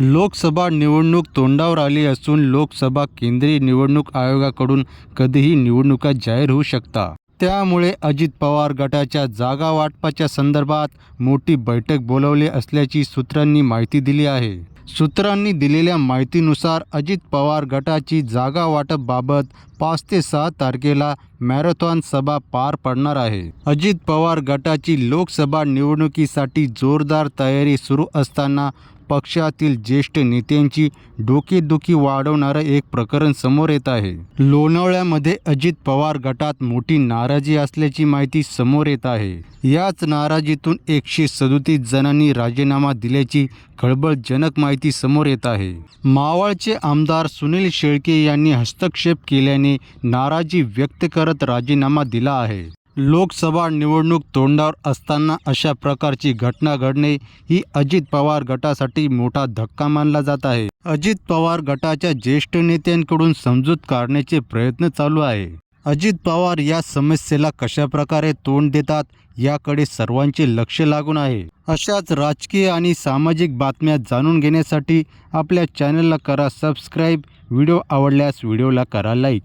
लोकसभा निवडणूक तोंडावर आली असून लोकसभा केंद्रीय निवडणूक आयोगाकडून कधीही निवडणुका जाहीर होऊ शकता. त्यामुळे अजित पवार गटाच्या जागा वाटपाच्या संदर्भात मोठी बैठक बोलावली असल्याची सूत्रांनी माहिती दिली आहे. सूत्रांनी दिलेल्या माहितीनुसार अजित पवार गटाची जागा वाटपबाबत पाच ते सहा तारखेला मॅरेथॉन सभा पार पडणार आहे. अजित पवार गटाची लोकसभा निवडणुकीसाठी जोरदार तयारी सुरू असताना पक्षातील ज्येष्ठ नेत्यांची डोकेदुखी वाढवणारं एक प्रकरण समोर येत आहे. लोणावळ्यामध्ये अजित पवार गटात मोठी नाराजी असल्याची माहिती समोर येत आहे. याच नाराजीतून एकशे सदोतीस जणांनी राजीनामा दिल्याची खळबळजनक माहिती समोर येत आहे. मावळचे आमदार सुनील शेळके यांनी हस्तक्षेप केल्याने नाराजी व्यक्त करत राजीनामा दिला आहे. लोकसभा निवडणूक तोंडावर असताना अशा प्रकारची घटना घडणे ही अजित पवार गटासाठी मोठा धक्का मानला जात आहे. अजित पवार गटाच्या ज्येष्ठ नेत्यांकडून समजूत काढण्याचे प्रयत्न चालू आहे. अजित पवार या समस्येला कशाप्रकारे तोंड देतात याकडे सर्वांचे लक्ष लागून आहे. अशाच राजकीय आणि सामाजिक बातम्या जाणून घेण्यासाठी आपल्या चॅनलला करा सबस्क्राईब. व्हिडिओ आवडल्यास व्हिडिओला करा लाईक.